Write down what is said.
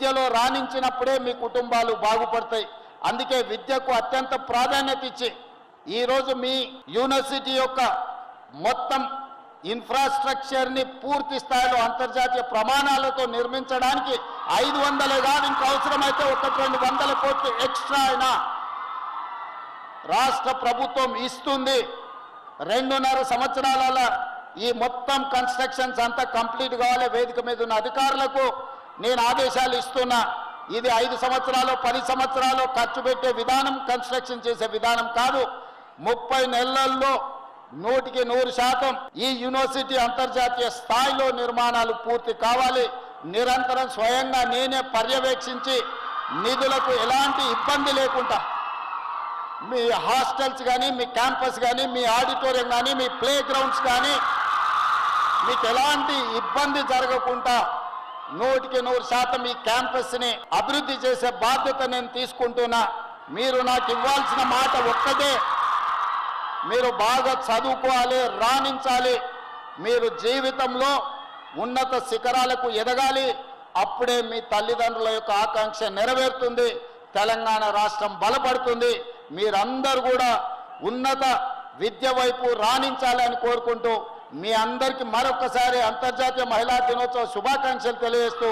విద్యలో రాణించినప్పుడే మీ కుటుంబాలు బాగుపడతాయి. అందుకే విద్యకు అత్యంత ప్రాధాన్యత ఇచ్చి ఈరోజు మీ యూనివర్సిటీ యొక్క మొత్తం ఇన్ఫ్రాస్ట్రక్చర్ని పూర్తి స్థాయిలో అంతర్జాతీయ ప్రమాణాలతో నిర్మించడానికి ఐదు వందలే కాదు ఇంకా అవసరమైతే ఒకటి రెండు వందల కోట్లు ఎక్స్ట్రా అయినా రాష్ట్ర ప్రభుత్వం ఇస్తుంది. రెండున్నర సంవత్సరాల ఈ మొత్తం కన్స్ట్రక్షన్స్ అంతా కంప్లీట్ కావాలి. వేదిక మీద ఉన్న అధికారులకు నేను ఆదేశాలు ఇస్తున్నా ఇది ఐదు సంవత్సరాలు పది సంవత్సరాలు ఖర్చు పెట్టే విధానం కన్స్ట్రక్షన్ చేసే విధానం కాదు. ముప్పై నెలల్లో నూటికి నూరు శాతం ఈ యూనివర్సిటీ అంతర్జాతీయ స్థాయిలో నిర్మాణాలు పూర్తి కావాలి. నిరంతరం స్వయంగా నేనే పర్యవేక్షించి నిధులకు ఎలాంటి ఇబ్బంది లేకుండా మీ హాస్టల్స్ కానీ మీ క్యాంపస్ కానీ మీ ఆడిటోరియం కానీ మీ ప్లే గ్రౌండ్స్ కానీ మీకు ఎలాంటి ఇబ్బంది జరగకుండా నూటికి నూరు శాతం ఈ క్యాంపస్ని అభివృద్ధి చేసే బాధ్యత నేను తీసుకుంటున్నా. మీరు నాకు ఇవ్వాల్సిన మాట ఒక్కటే. మీరు బాగా చదువుకోవాలి రాణించాలి. మీరు జీవితంలో ఉన్నత శిఖరాలకు ఎదగాలి. అప్పుడే మీ తల్లిదండ్రుల యొక్క ఆకాంక్ష నెరవేరుతుంది. తెలంగాణ రాష్ట్రం బలపడుతుంది. మీరందరూ కూడా ఉన్నత విద్య వైపు రాణించాలని కోరుకుంటూ మీ అందరికీ మరొకసారి అంతర్జాతీయ మహిళా దినోత్సవ శుభాకాంక్షలు తెలియజేస్తూ